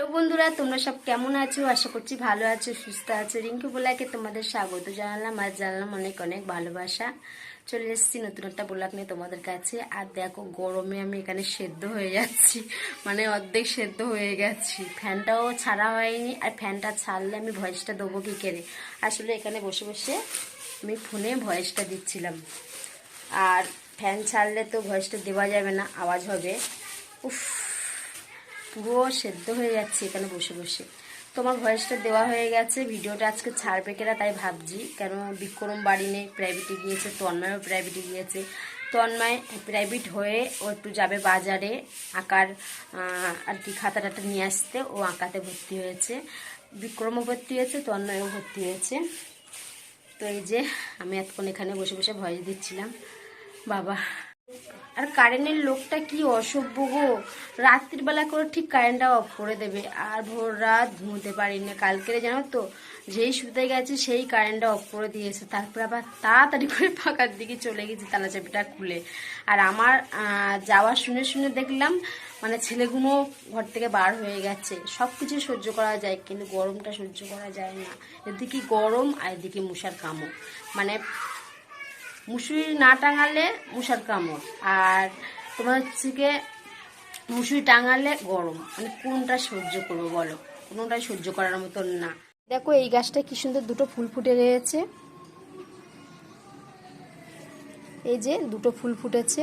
Hello বন্ধুরা, তোমরা সব কেমন আছো? আশা করছি ভালো আছো, সুস্থ আছো। রিঙ্কু বলাকে তোমাদের স্বাগত জানালাম আর জানালাম অনেক অনেক ভালোবাসা। চলে এসেছি নতুন একটা ব্লগ নিয়ে তোমাদের কাছে। আর দেখো, গরমে আমি এখানে সেদ্ধ হয়ে যাচ্ছি। মানে অর্ধেক সেদ্ধ হয়ে গেছি। ফ্যানটাও ছাড়া হয়নি। আর ফ্যানটা ছাড়লে আমি ভয়েসটা দেবো কি করে আসলে এখানে বসে বসে আমি ফোনে ভয়েসটা দিচ্ছিলাম। আর ফ্যান ছাড়লে তো ভয়েসটা দেওয়া যাবে না, আওয়াজ হবে। উফ। পুরো সেদ্ধ হয়ে যাচ্ছে এখানে বসে বসে। তোমার ভয়েসটা দেওয়া হয়ে গেছে, ভিডিওটা আজকে ছাড়বে কেনা তাই ভাবছি। কেন বিক্রম বাড়ি নেই প্রাইভেটে গিয়েছে, তন্ময়ও প্রাইভেটে গিয়েছে। তন্ময় প্রাইভেট হয়ে ও একটু যাবে বাজারে, আঁকার আর কি খাতা টাতা নিয়ে আসতে। ও আঁকাতে ভর্তি হয়েছে। বিক্রমও ভর্তি হয়েছে, তন্ময়ও ভর্তি হয়েছে। তো এই যে, আমি এতক্ষণ এখানে বসে বসে ভয়েস দিচ্ছিলাম। বাবা। আর কারেন্টের লোকটা কি অসভ্য গো? রাত্রির বেলা করে ঠিক কারেন্টটা অফ করে দেবে। আর ভোর রাত ঘুমোতে পারি না কালকের জানো তো যেই শুতে গেছে সেই কারেন্টটা অফ করে দিয়েছে। তারপর আবার তাড়াতাড়ি করে ফাঁকার দিকে চলে গেছি তালা চাবিটা খুলে। আর আমার আহ, যাওয়া শুনে শুনে দেখলাম মানে ছেলেগুলো ঘর থেকে বার হয়ে গেছে। সব কিছু সহ্য করা যায় কিন্তু গরমটা সহ্য করা যায় না। এদিকে গরম আর এদিকে মশার কামড়। মানে মুসুরি না টাঙালে মশার কামড়। আর তোমার হচ্ছে গিয়ে মুসুরি টাঙালে গরম। মানে কোনটা সহ্য করব বলো? কোনোটাই সহ্য করার মতন না। দেখো, এই গাছটা কি সুন্দর দুটো ফুল ফুটে রয়েছে। এই যে দুটো ফুল ফুটেছে।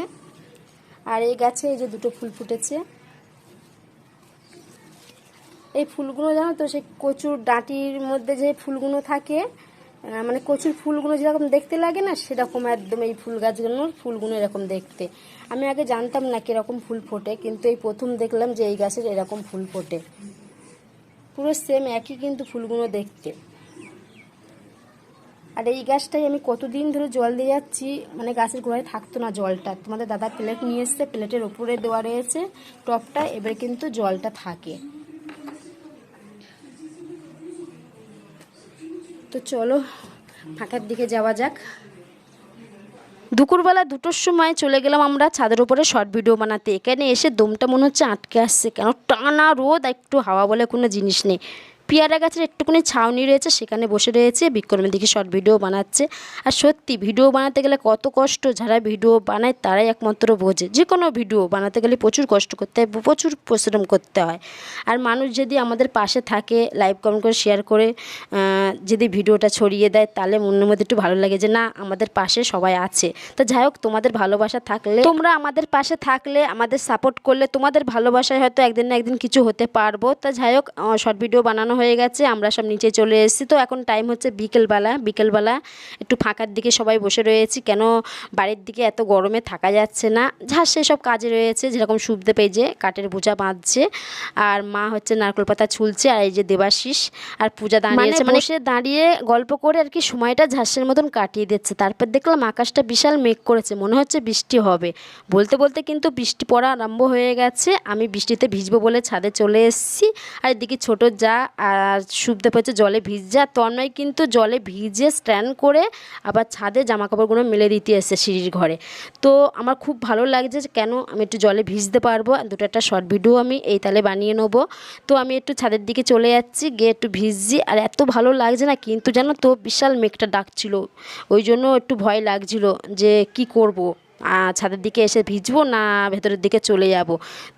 আর এই গাছে এই যে দুটো ফুল ফুটেছে। এই ফুলগুলো জানো তো, সেই কচুর ডাঁটির মধ্যে যে ফুলগুলো থাকে মানে কচুর ফুলগুলো যেরকম দেখতে লাগে না, সেরকম একদম এই ফুল গাছগুলোর ফুলগুলো এরকম দেখতে। আমি আগে জানতাম না কীরকম ফুল ফোটে, কিন্তু এই প্রথম দেখলাম যে এই গাছের এরকম ফুল ফোটে। পুরো সেম একই কিন্তু ফুলগুলো দেখতে। আর এই গাছটাই আমি কতদিন ধরে জল দিয়ে যাচ্ছি মানে গাছের গোড়ায় থাকতো না জলটা। তোমাদের দাদা প্লেট নিয়ে এসছে, প্লেটের ওপরে দেওয়া রয়েছে, টপটা, এবার কিন্তু জলটা থাকে। তো চলো, ফাঁকার দিকে যাওয়া যাক। দুপুরবেলা দুটোর সময় চলে গেলাম আমরা ছাদের উপরে শর্ট ভিডিও বানাতে। এখানে এসে দমটা মনে হচ্ছে আটকে আসছে। কেন? টানা রোদ একটু হাওয়া বলে কোনো জিনিস নেই। পেয়ারা গাছের একটুখানি ছাউনি রয়েছে, সেখানে বসে রয়েছে, বিক্রমের দিকে শর্ট ভিডিও বানাচ্ছে। আর সত্যি ভিডিও বানাতে গেলে কত কষ্ট, যারা ভিডিও বানায় তারাই একমাত্র বোঝে। যে কোনো ভিডিও বানাতে গেলে প্রচুর কষ্ট করতে হয়, প্রচুর পরিশ্রম করতে হয়। আর মানুষ যদি আমাদের পাশে থাকে লাইভ কমেন্ট করে শেয়ার করে যদি ভিডিওটা ছড়িয়ে দেয়, তাহলে মনের মধ্যে একটু ভালো লাগে যে, না, আমাদের পাশে সবাই আছে। তো যাই হোক, তোমাদের ভালোবাসা থাকলে, তোমরা আমাদের পাশে থাকলে, আমাদের সাপোর্ট করলে তোমাদের ভালোবাসায় হয়তো একদিন না একদিন কিছু হতে পারব। তা যাই হোক শর্ট ভিডিও বানানো হয়ে গেছে আমরা সব নিচে চলে এসেছি। তো এখন টাইম হচ্ছে বিকেলবেলা। বিকেলবেলা একটু ফাঁকার দিকে সবাই বসে রয়েছি। কেন বাড়ির দিকে এত গরমে থাকা যাচ্ছে না। যা সেসব কাজে রয়েছে যেরকম সুবদে পেজে কাঠের বোঝা বাঁধছে আর মা হচ্ছে নারকেল পাতা ছুলছে আর এই যে দেবাশিস আর পূজা দাঁড়িয়েছে মানে সে দাঁড়িয়ে গল্প করে আর কি সময়টা ঝাঁসের মতন কাটিয়ে দিচ্ছে। তারপর দেখলাম আকাশটা বিশাল মেঘ করেছে মনে হচ্ছে বৃষ্টি হবে। বলতে বলতে কিন্তু বৃষ্টি পড়া আরম্ভ হয়ে গেছে। আমি বৃষ্টিতে ভিজবো বলে ছাদে চলে এসেছি। আর এদিকে ছোট যা আর শুভদে পেয়েছে জলে ভিজছে আর তন্ময় কিন্তু জলে ভিজে স্ট্যান্ড করে আবার ছাদে জামা কাপড়গুলো মেলে দিতে এসেছে সিঁড়ির ঘরে। তো আমার খুব ভালো লাগছে যে কেন আমি একটু জলে ভিজতে পারব। দুটো একটা শর্ট ভিডিও আমি এই তালে বানিয়ে নেব। তো আমি একটু ছাদের দিকে চলে যাচ্ছি, গিয়ে একটু ভিজছি। আর এত ভালো লাগছে না কিন্তু জানো তো বিশাল মেঘটা ডাকছিল। ওই জন্য একটু ভয় লাগছিল যে কি করব। ছাদের দিকে এসে ভিজবো না ভেতরের দিকে চলে যাব।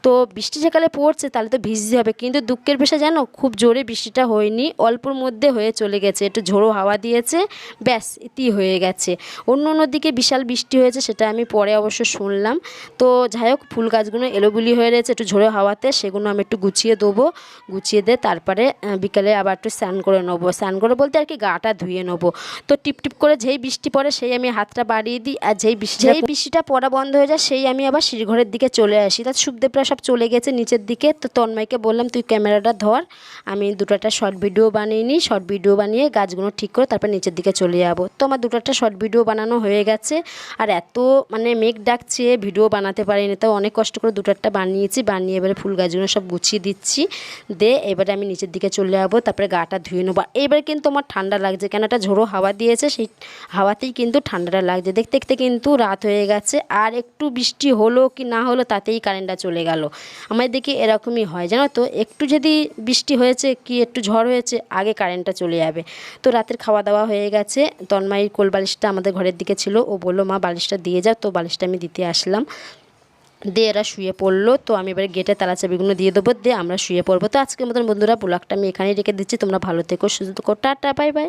তো বৃষ্টি যেকালে পড়ছে তাহলে তো ভিজতে হবে। কিন্তু দুঃখের বিষয় জানো খুব জোরে বৃষ্টিটা হয়নি অল্পর মধ্যে হয়ে চলে গেছে। একটু ঝোড়ো হাওয়া দিয়েছে ব্যাস ইতি হয়ে গেছে। অন্য অন্য দিকে বিশাল বৃষ্টি হয়েছে সেটা আমি পরে অবশ্য শুনলাম। তো যাই হোক ফুল গাছগুলো এলোগুলি হয়ে রয়েছে একটু ঝোড়ো হাওয়াতে সেগুলো আমি একটু গুছিয়ে দেবো। গুছিয়ে দিয়ে তারপরে বিকালে আবার একটু স্নান করে নেব। স্নান করে বলতে আর কি গাটা ধুয়ে নেব। তো টিপ টিপ করে যেই বৃষ্টি পড়ে সেই আমি হাতটা বাড়িয়ে দিই আর যেই বৃষ্টি যেই বৃষ্টিটা পড়া বন্ধ হয়ে যায়, সেই আমি আবার সিঁড়িঘরের দিকে চলে আসি। তা সুখদেবরা সব চলে গেছে নিচের দিকে। তো তন্ময়কে বললাম, তুই ক্যামেরাটা ধর, আমি দুটো একটা শর্ট ভিডিও বানিয়ে নিই। শর্ট ভিডিও বানিয়ে গাছগুলো ঠিক করে তারপর নিচের দিকে চলে যাব। তো আমার দুটো একটা শর্ট ভিডিও বানানো হয়ে গেছে। আর এত মানে মেঘ ডাকছে ভিডিও বানাতে পারিনি। তাও অনেক কষ্ট করে দুটো একটা বানিয়েছি। বানিয়ে এবারে ফুল গাছগুলো সব গুছিয়ে দিচ্ছি। দে, এবারে আমি নিচের দিকে চলে যাব, তারপরে গাটা ধুয়ে নেব। এবার কিন্তু আমার ঠান্ডা লাগছে। কেন একটা ঝোড়ো হাওয়া দিয়েছে, সেই হাওয়াতেই কিন্তু ঠান্ডাটা লাগছে। দেখতে দেখতে কিন্তু রাত হয়ে গেছে। গেছে আর একটু বৃষ্টি হলো কি না হলো তাতেই কারেন্টটা চলে গেল। আমাদের দিকে এরকমই হয়, জানো তো? একটু যদি বৃষ্টি হয়েছে কি একটু ঝড় হয়েছে, আগে কারেন্টটা চলে যাবে। তো রাতের খাওয়া দাওয়া হয়ে গেছে, তন্ময়ের কোল বালিশটা আমাদের ঘরের দিকে ছিল। ও বলল, মা, বালিশটা দিয়ে যাও তো বালিশটা আমি দিতে আসলাম। দিয়ে এরা শুয়ে পড়ল। তো আমি এবার গেটে তালা চাবিগুলো দিয়ে দেবো। দিয়ে আমরা শুয়ে পড়ব। তো আজকের মতন বন্ধুরা ব্লগটা আমি এখানেই রেখে দিচ্ছি। তোমরা ভালো থেকো, সুস্থ থেকো। Tata bye bye